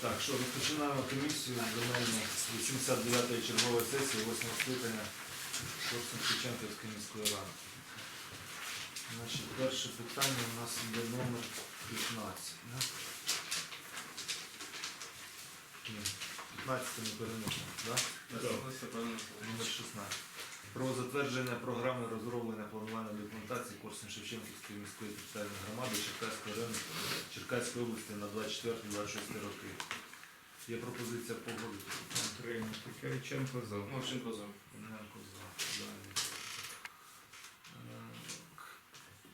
Так, що розпочинаємо комісію земельну 89-ї чергової сесії 8 скликання Шевченківської міської ради. Значить, перше питання у нас йде номер 15. Да? Ні, 15 не переносимо, да? Номер 16. Про затвердження програми розроблення планування документації Корсун Шевченківської міської територіальної громади Черкаської району Черкаської області на 24-26 роки. Є пропозиція погодити. Підтримати. Кириченко за. Марченко за. Павленко за. Далі.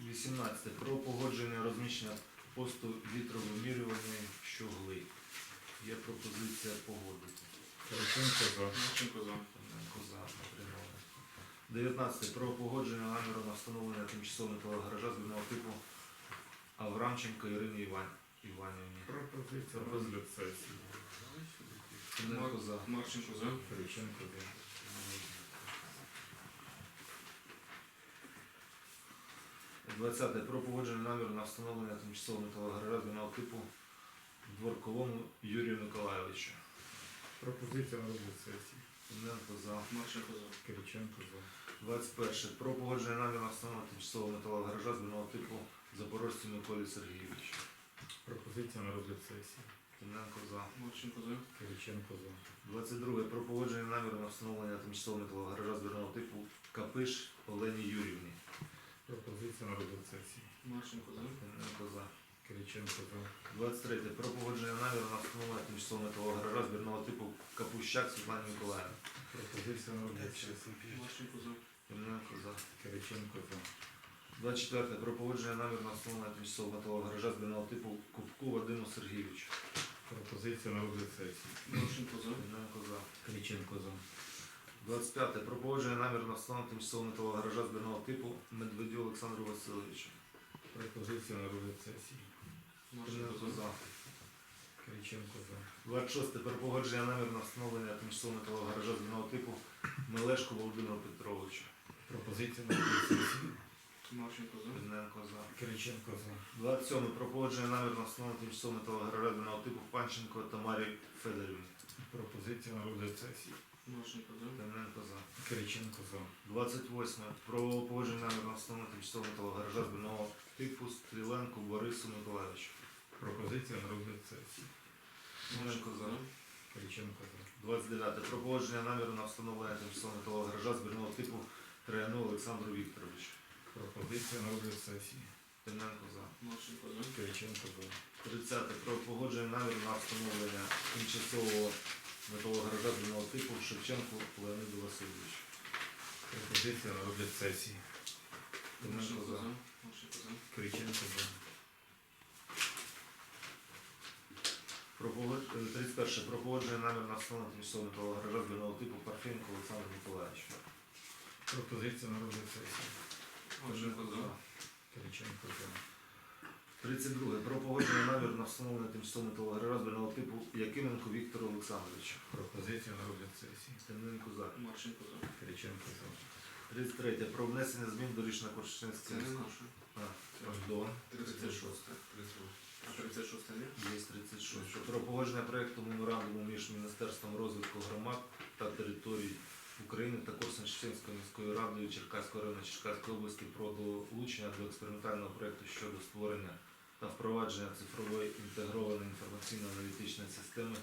Е, 18. Про погодження розміщення посту вітровимірювальної щогли. Є пропозиція погодити. Кириченко за. Марченко за. Павленко за. 19. Про погодження наміру на встановлення тимчасового гаража збірного типу Аврамченко Іван... Іванівні. Пропозиція розгляд сесії. Павленко за. Марченко за. Кириченко за. 20. Про погодження наміру на встановлення тимчасового металового гаража збірного типу Дворковому Юрію Миколайовичу. Пропозиція розгляд сесії. Павленко за. Марченко за. Кириченко за. 21. Про погодження наміру на встановлення тимчасового металового гаража збірного типу Запорожцю Миколі Сергійовичу. Пропозиція на розгляд сесії. Павленко за. Марченко за. Кириченко за. 22. Про погодження наміру на встановлення тимчасового металового гаража збірного типу Капиш Олені Юрівні. Пропозиція на розгляд сесії. Марченко за. Павленко за. Кириченко за. 23. Про погодження наміру на встановлення тимчасового металового гаража збірного типу Капущак Світлані Миколаївні. Пропозиція на розгляд сесії. За. Павленко за. Кириченко за. 24. Про погодження наміру на встановлення тимчасового металового гаража збірного типу Кубку Вадиму Сергійовичу. Пропозиція на розгляд сесії. Марченко за. Павленко за. Кириченко за. 25. Про погодження наміру на встановлення тимчасового металового гаража збірного типу Медведю Олександру Васильовичу. Пропозиція на розгляд сесії. Марченко за. за. Кириченко за. 26. Про погодження наміру на встановлення тимчасового металового гаража збірного типу Мелешку Володимиру Петровичу. Пропозиція на сесії. Марченко за. Павленко за. Кириченко за. 27. Про погодження наміру на встановлення тимчасового металового гаража збірного типу Панченко Тамарі Федорівні. Пропозиція на розгляд сесії. Марченко за. Павленко за. Кириченко за. 28. Про погодження наміру на встановлення тимчасового металового гаража збірного типу Стріленку Борису Миколаївичу. Пропозиція на розгляд сесії. Павленко за. Кириченко за. 29. Про погодження наміру на встановлення тимчасового металового гаража збірного типу Трояну Олександру Вікторовичу. Пропозиція на розгляд сесії. Павленко за. Марченко за. Кириченко за. 30. Про погодження наміру на встановлення тимчасового металового гаража збірного типу Шевченку Леониду Васильовичу. Пропозиція на розгляд сесії. Марченко за. за. За. Кириченко за. Про погод- е, 31. Про погодження наміру на встановлення тимчасового гаража типу Парфенко Олександр Миколаївич. Пропозиція на розгляд сесії. Марченко за. Кириченко за. 32. Про погодження наміру на встановлення тимчасового гаража типу Якименко Віктору Олександровичу. Пропозиція на розгляд сесії. Темненко за. Марченко за. Кириченко за. 33. Про внесення змін до рішення Це Коршинської не міської наше. А, Пардон. 36. А 36 ні? Є 36. Про погодження проєкту меморандуму між Міністерством розвитку громад та територій України та Корсунь-Шевченською міською радою Черкаського району Черкаської області про долучення до експериментального проєкту щодо створення та впровадження цифрової інтегрованої інформаційно-аналітичної системи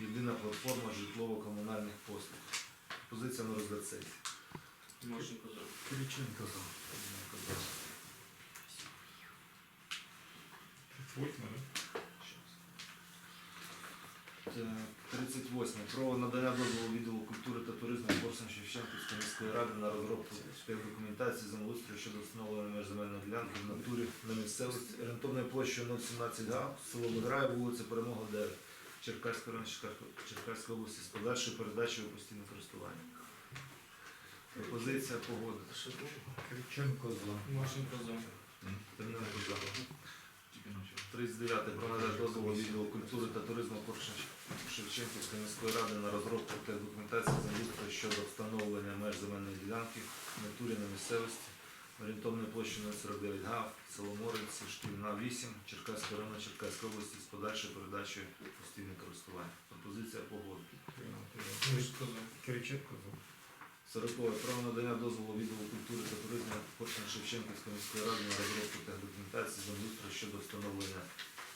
Єдина платформа житлово-комунальних послуг. Позиція на розгляд сесії. Марченко за. Кириченко за. Восьме, да? Так, 38. Про надання дозволу відділу культури та туризму Корсун Шевченківської міської ради на розробку документації землеустрою щодо встановлення меж земельної ділянки в натурі на місцевості орієнтовною площею 017 га, село Бограє, вулиця Перемога 9, Черкаської району Черкаської- області з подальшою передачею у постійне користування. Пропозиція погодити. Кириченко за. Марченко за. Терненко за. 39. Про надання дозволу відділу культури та туризму Шевченківської міської ради на розробку та документації землеустрою щодо встановлення меж земельної ділянки в натурі на місцевості орієнтовною площею 049 га, село Моринці, Шкільна 8, Черкаська района, Черкаської області з подальшою передачею постійне користування. Пропозиція. Приймати. Кириченко за. Сорокове. Про надання дозволу відділу культури та туризму Корсун Шевченківської міської ради на розробку та документації землеустрою щодо встановлення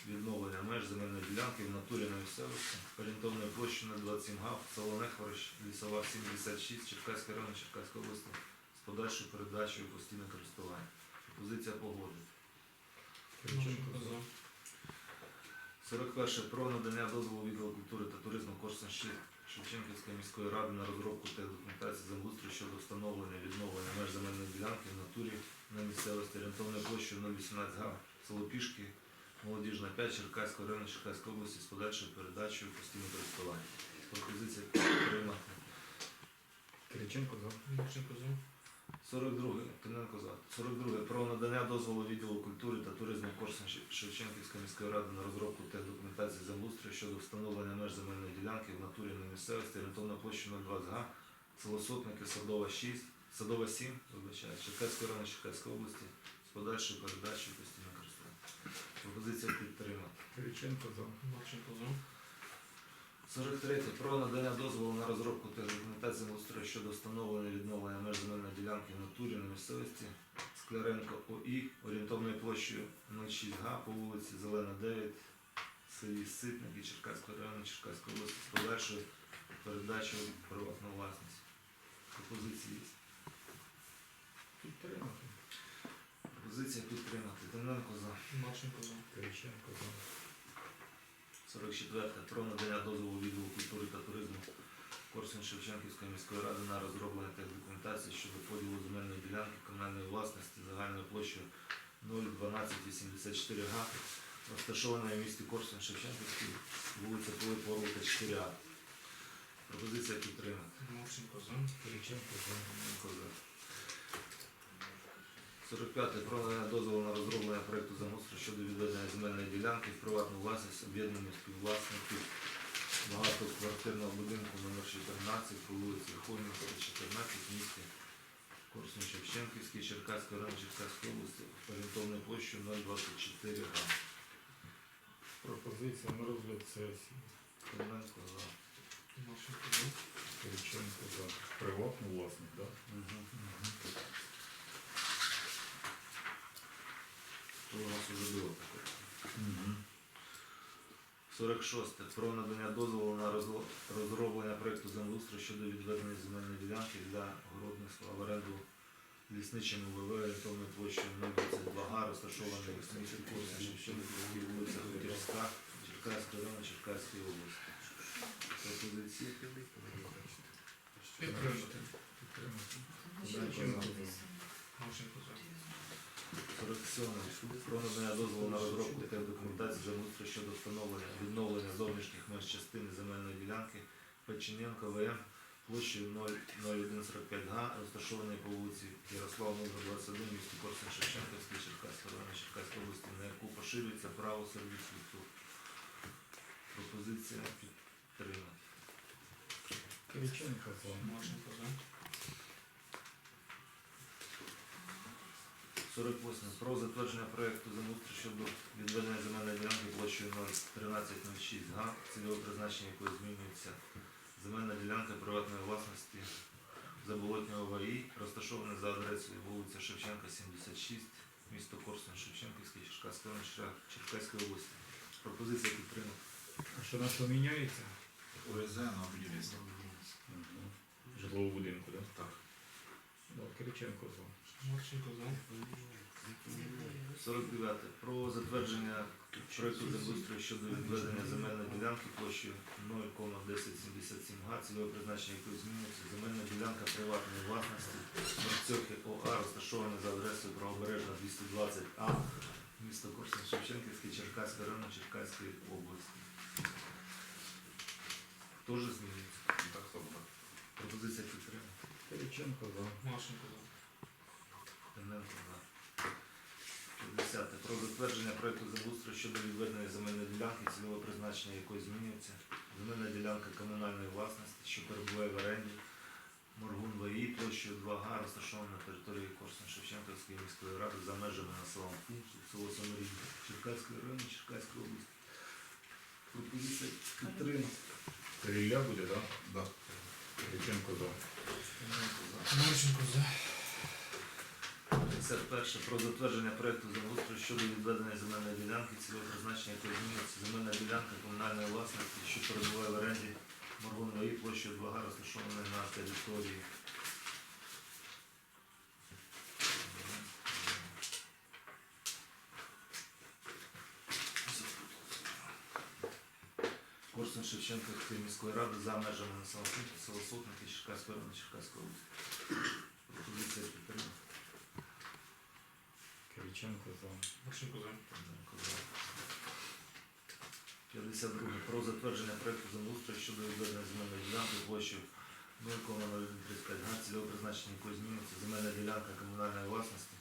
відновлення меж земельної ділянки в натурі на місцевості орієнтовною площею на 27 га, село Нехворощ, лісова 76, Черкаська район, Черкаської області з подальшою передачею постійне користування. Пропозиція погоди. Кириченко за. за. 41. Про надання дозволу відділу культури та туризму Корсун Шевченківської міської ради на розробку та документації землеустрою щодо встановлення відновлення меж земельної ділянки в натурі на місцевості орієнтовною площею 018 га, село Пішки, Молодіжна 5, Черкаського району, Черкаської області з подальшою передачею у постійне користування. Пропозиція підтримати. Кириченко за. Мищенко за. 42. Тимненко за. 42. Про надання дозволу відділу культури та туризму Корсун Шевченківської міської ради на розробку та документації землеустрою щодо встановлення меж земельної ділянки в натурі на місцевості орієнтовна площа 020 га, село Сотники, Садова 6, Садова 7, вибачаю, Черкаської району, Черкаської області з подальшою передачею постійно користування. Пропозиція підтримати. Кириченко за. Мищенко за. 43. Про надання дозволу на розробку та документації землеустрою щодо встановлення і відновлення меж земельної ділянки в натурі на місцевості Скляренко ОІ орієнтовною площею 06 га по вулиці Зелена 9, в селі Ситники Черкаського району Черкаської області з подальшою передачею в приватну власність. Пропозиції є. Підтримати. Пропозиція підтримати. Тимненко за. Мащенко за. Кириченко за. 44. Про надання дозволу відділу культури та туризму Корсун Шевченківської міської ради на розроблення та документації щодо поділу земельної ділянки комунальної власності загальною площею 01284 га, розташованої в місті Корсун Шевченківський, вулиця Пилипа Орлика 4А. Пропозиція підтримати. Мащенко за. Кириченко за. Козак. 45. Про надання дозволу на розроблення проєкту замустрою щодо відведення земельної ділянки в приватну власність об'єднання співвласників багатоквартирного будинку номер 14 по вулиці Хойника, 14 в місті Корсун Шевченківський, Черкаської район Черкаської області, орієнтовною площею 024 га. Пропозиція на розгляд сесії. Клименко за. Кириченко за. Приватну власність, так? Угу. То у нас уже було таке. Угу. 46. Про надання дозволу на розроблення проєкту землеустрою щодо відведення земельної ділянки для городництва в оренду лісничому ВВ орієнтовною площею 022 га, розташованої в Корсун Шевченківській вулиця Хутірська, Черкаської району Черкаської області. Пропозиції Підтримати. Підтримати. За. 47. Про надання дозволу на розробку та документації землеустрою щодо встановлення відновлення зовнішніх меж частини земельної ділянки Печененко ВМ площею 00145 га, розташованої по вулиці Ярослава Мудро 21, місті Корсун Шевченківський, Черкаського району Черкаської області, на яку поширюється право сервітуту. Пропозиція підтримана. Кириченко за. Мащенко 48. Про затвердження проєкту землеустрою щодо відведення земельної ділянки площею 01306 га, цільове призначення якої змінюється. Земельна ділянка приватної власності Заболотнього ВАІ, розташована за адресою вулиця Шевченка, 76, місто Корсун, Шевченківський, Черкаський район, Черка- Черкаської області. Пропозиція підтримана. А що на що міняється? ОСЗ на будівництво. Житлового будинку, так? Так. Кириченко за. Мащенко за. 49. Про затвердження проєкту землеустрою щодо відведення земельної ділянки площею 0,1077 га, цільове призначення якої змінюється. Земельна ділянка приватної власності Марцьохи ОА, розташована за адресою Правобережна 220А, місто Корсун Шевченківський, Черкаський район Черкаської області. Теж змінюється. Так так. Пропозиція підтримана. Кириченко за. Мащенко за. Тимненко за. 50. Про затвердження проєкту землеустрою щодо відведення земельної ділянки, цільове призначення якої змінюється. Земельна ділянка комунальної власності, що перебуває в оренді Моргун ВАІ площею 2 га, розташована на території Корсун-Шевченківської міської ради за межами населеного пункту село Саморідне Черкаської району, Черкаської області. Пропозиція підтримати. Це буде, так? Да. Кириченко Тимненко за. Марченко за. 51. Про затвердження проєкту землеустрою щодо відведення земельної ділянки, цільове призначення якої змінюється земельна ділянка комунальної власності, що перебуває в оренді Моргунної площі 2 розташованої на території. Корсун Шевченківської міської ради за межами населеного пункту село Сотники Черкаської району Черкаської області. Пропозиція підтримана. Кириченко за. Марченко за. 52. Про затвердження проекту землеустрою щодо відведення земельної ділянки площею 0,035 га, цільове призначення якої змінюється земельна ділянка комунальної власності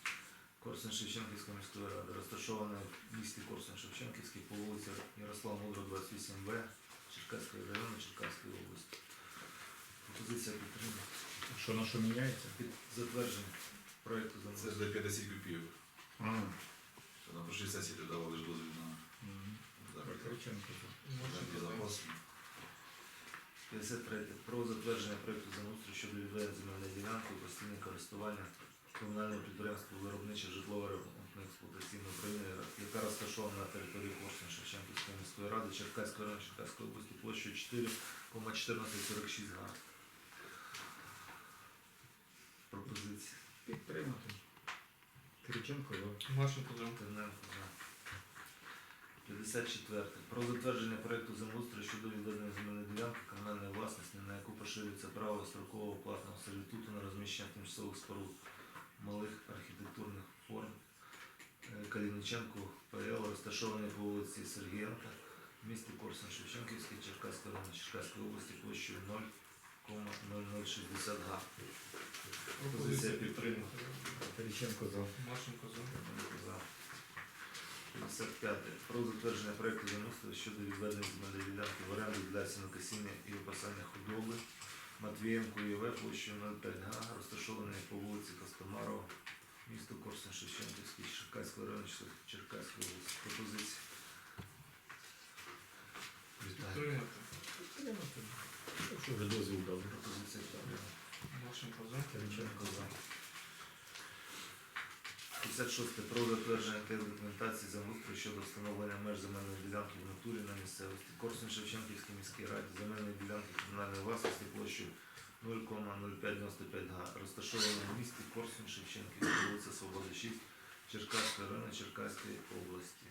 Корсун Шевченківської міської ради, розташована в місті Корсун Шевченківський по вулиці Ярослава Мудро, 28Б, Черкаської району, Черкаської області. Пропозиція підтримана. Що на що міняється? Під затвердження проекту Це ж до 50 копійок. А, Що на прошлій сесії ти давали ж дозвіл на мгм. Запас. 53. Про затвердження проекту землеустрою щодо відведення земельної ділянки у постійне користування комунального підприємства виробниче житлово ремонтно експлуатаційне управління, яка розташована на території Корсун Шевченківської міської ради Черкаської району Черкаської області площею 4,1446 га. Пропозиції. Підтримати. Кириченко за. Марченко за. Тимненко за. 54. Про затвердження проекту землеустрою щодо відведення земельної ділянки комунальної власності, на яку поширюється право строкового платного сервітуту на розміщення тимчасових споруд малих архітектурних форм Калініченко ПЛ, розташований по вулиці Сергієнка, в місті Корсун Шевченківський, Черкаської району Черкаської області площею 0,0060 га. Пропозиція підтримана. Кириченко за. Марченко за. За. 55. Про затвердження проекту землеустрою щодо відведення земельної ділянки в оренду для сінокосіння і випасання худоби Матвієнко ІВ площею 05 га, розташованої по вулиці Костомарова, місто Корсун Шевченківський, Черкаського району Чер- Черкаської області. Пропозиції. Вітаю. Підтримати. Підтримати. Що вже дозвіл дали. Пропозиція правильна. Марченко за. Кириченко за. 56. Про затвердження та документації землеустрою щодо встановлення меж земельної ділянки в натурі на місцевості. Корсун Шевченківській міській раді земельної ділянки комунальної власності площею 0,0595 га, розташована в місті Корсун Шевченківська, вулиця Свободи 6, Черкаської району Черкаської області.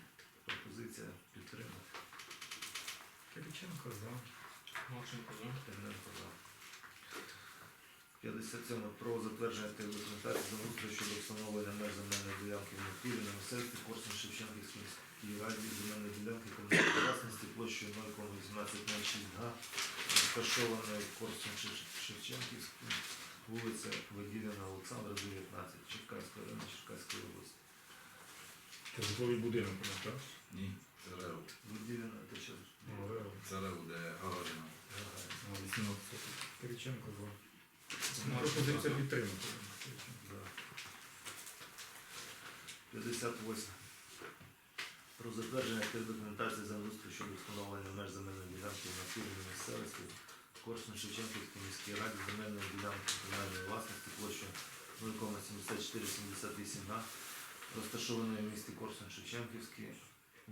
Пропозиція підтримати. Кириченко за. Марченко за. Терненко за. 57. Про затвердження та документації землеустрою щодо встановлення меж земельної ділянки в натурі на місцевості Корсун Шевченківській міській раді земельної ділянки комунальної власності площею 0,1806 га, розташованої Корсун Шев- вулиця Воділіна Олександра, 19, Черкаської району Черкаської області. Це житловий будинок так? Ні, це РЕВ. Воділіна, це що? Ну. Це РЕВ, де Гагаріна. Гагаріна. А, 18. Кириченко. Марченко Пропозиція підтримати. 58. Про затвердження тих документації землеустрою щодо встановлення меж земельної ділянки на місцевості Корсун Шевченківській міській раді земельної ділянки комунальної власності площею 0,7478 га, розташованої в місті Корсун Шевченківський,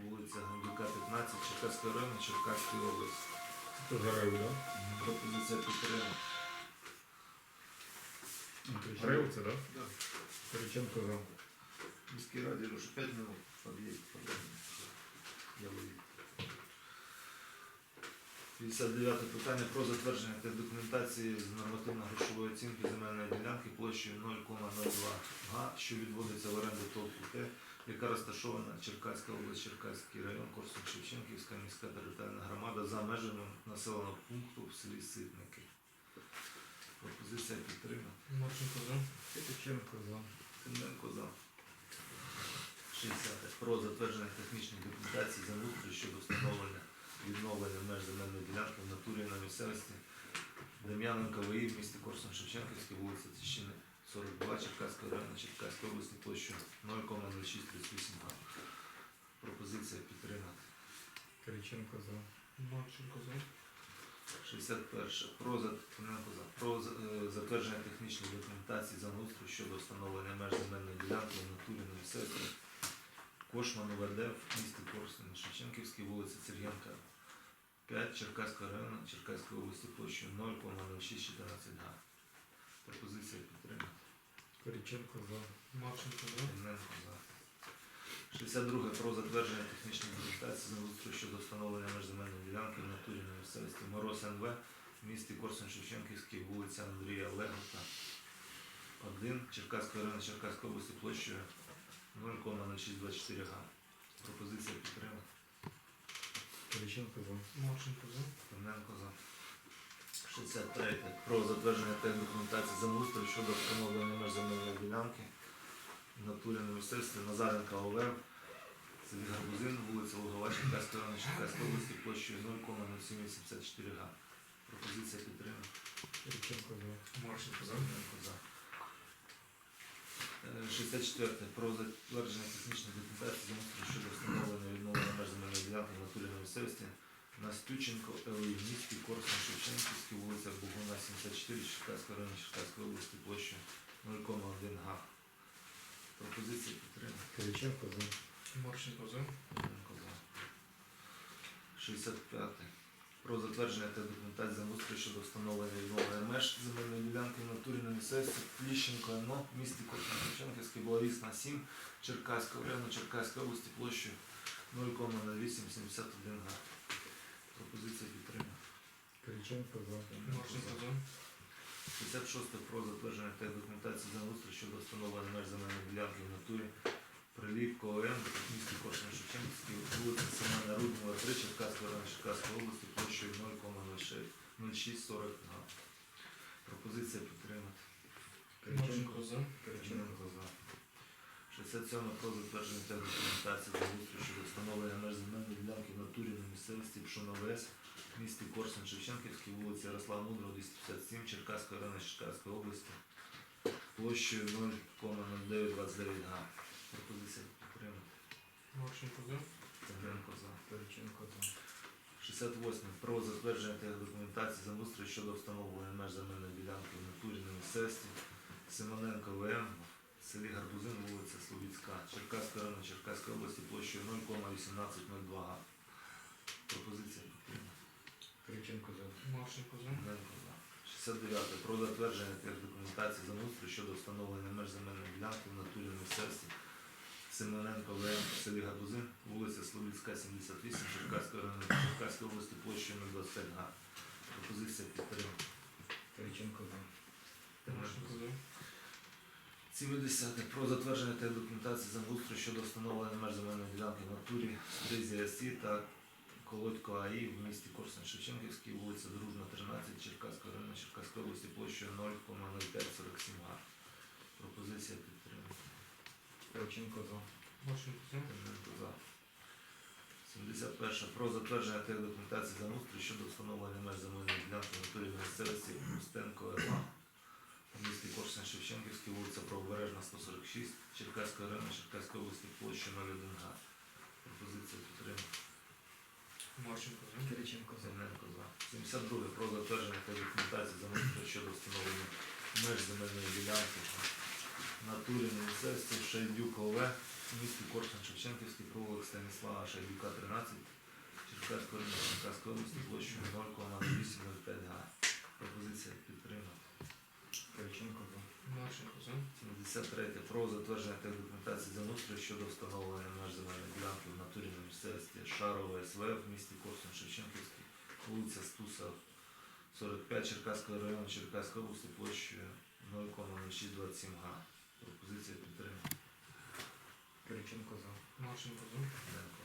вулиця Гандюка, 15, Черкаської району, Черкаської області. За Пропозиція підтримана. Це, так? Да. Кириченко за. Міській раді вже 5 минут подъедет. Я 59 питання про затвердження та документації з нормативно-грошової оцінки земельної ділянки площею 0,02 га, що відводиться в оренду ТОВ УТ, яка розташована Черкаська область, Черкаський район, Корсун Шевченківська міська територіальна громада за межами населеного пункту в селі Ситники. Пропозиція підтримана. Марченко за. Кириченко за. Тимненко за. 60. Про затвердження технічних документацій землеустрою щодо встановлення відновлення меж земельної ділянки в натурі на місцевості Дем'яненка ВІ в місті Корсун Шевченківський, вулиця Тищини 42, Черкаської району, Черкаської області площею 0,0638 га. Пропозиція підтримати. Кириченко за. Марченко за. 61. Про, за-. Про за- е, затвердження технічної документації землеустрою щодо встановлення меж земельної ділянки в натурі на місцевості Кошману ВД в місті Корсун Шевченківській, вулиця Сергієнка 5, Черкаського району, Черкаської області площею 0,0614 га. Пропозиція підтримана. Кириченко за. Марченко за. Тимоненко за. 62. Про затвердження технічної документації землеустрою щодо встановлення меж земельної ділянки в натурі на місцевості Мороз НВ в місті Корсун Шевченківський, вулиця Андрія Легота, 1, Черкаської району Черкаської області площею 0,0624 га. Пропозиція підтримана. Кириченко за. Марченко за. Тимненко за. 63. Про затвердження технічної документації землеустрою щодо встановлення меж земельної ділянки в натурі на місцевстві Назаренка ОВ, селі Гарбузин, вулиця Лугова, Черкаської району Черкаської області, площею 0,0784 га. Пропозиція підтримана. Кириченко за. Марченко за. Тимненко за. Е, 64. Про затвердження технічної документації землеустрою щодо встановлення відновлення меж земельної ділянки в натурі на місцевості Настюченко, місті Корсун, Шевченківський, вулиця Бугуна, 74, Черкаської району Черкаської області, площею 0,1 га. Пропозиція підтримана. Кириченко за. Марченко за. Тимненко за. 65. Про затвердження та документації землеустрою щодо встановлення відновлення меж земельної ділянки в натурі на місцевості Пліщенко, НО, місті Корсун, Шевченківський, Белорісна, 7, Черкаського району Черкаської області, площею 0,0871 га. Пропозиція підтримана. Кириченко за. Марченко за. 56 про затвердження та документації землеустрою щодо встановлення меж земельної ділянки в натурі Прилівко ОМ місті Корсун Шевченківський, вулиця Семена Руднева, 3, Черкаської району Черкаської області, площею 0,0640 га. Пропозиція підтримати. Марченко за. Кириченко за. 67 про затвердження та документації землеустрою щодо встановлення меж земельної ділянки в натурі на місцевості Пшоновес в місті Корсун Шевченківський, вулиця Ярослава Мудрого, 257, Черкаської району Черкаської області, площею 0,0929 га. Пропозиція підтримати. Марченко за. Тимненко за. Кириченко за. 68. Про затвердження та документації землеустрою щодо встановлення меж земельної ділянки в натурі на місцевості Симоненко ВМ в селі Гарбузин, вулиця Словіцька, Черкаської району Черкаської області площею 0,1802 га. Пропозиція підтримана. Кириченко за. Марченко за. Тимненко за. 69. Про затвердження та документації землеустрою щодо встановлення меж земельної ділянки в натурі на місцевості Симоненко ВМ в селі Гарбузин, вулиця Словіцька, 78, Черкаської району Черкаської області площею 025 га. Пропозиція підтримана. Кириченко за. Марченко за. 70. Про затвердження та документації землеустрою щодо встановлення меж земельної ділянки в натурі Стризія Сі та Колодько АІ в місті Корсун Шевченківський, вулиця Дружна, 13, Черкаської району Черкаської області площею 0,0547 га. Пропозиція підтримана. Кириченко за. Марченко за. Тимненко за. 71. Про затвердження тих документації землеустрою щодо встановлення меж земельної ділянки на місцевості Устенко ЕМА в місті Корсун Шевченківський, вулиця Правобережна, 146, Черкаської району Черкаської області площа 01 га. Пропозиція підтримана. Марченко за. Кириченко за. Зеленко за. 72. Про затвердження та документації землеустрою щодо встановлення меж земельної ділянки натурі на місцевості Шайдюк ОВ в місті Корсун Шевченківський, провулок Станіслава Шайдюка, 13, Черкаської Черкаської області площею 0,0805 га. Пропозиція підтримана. Кириченко за. Марченко за. 73. Про затвердження та документації землеустрою щодо встановлення меж земельної ділянки в натурі на місцевості Шарове СВ в місті Корсун Шевченківський, вулиця Стуса, 45, Черкаського району Черкаської області площею 0,0627 га. Пропозиція підтримана. Кириченко за. Марченко за. Дякую.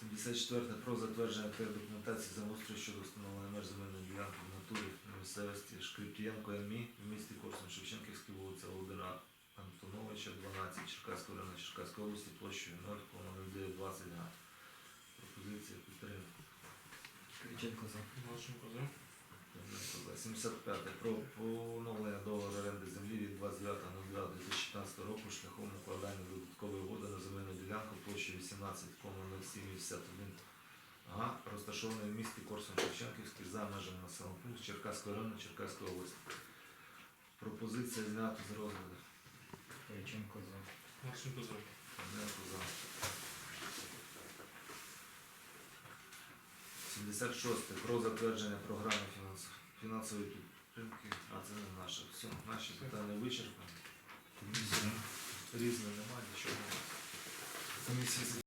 74. Про затвердження та документації землеустрою щодо встановлення меж земельної ділянки в натурі на місцевості Шкрип'янко МІ в місті Корсун Шевченківський, вулиця Володимира Антоновича, 12, Черкаського району Черкаської області площею 0,0920 га. Пропозиція підтримана. Кириченко за. Марченко за. Тимненко за. 75. Про площею 18,0751 га, розташованої в місті Корсун Шевченківський за межами населеного пункту Черкаського району Черкаської області. Пропозиція зняти з розгляду. Кириченко за. Марченко за. Тимненко за. 76. Про затвердження програми фінанс... фінансової підтримки. А це не наше. Все, наші питання вичерпані. Різне немає, нічого. Комісія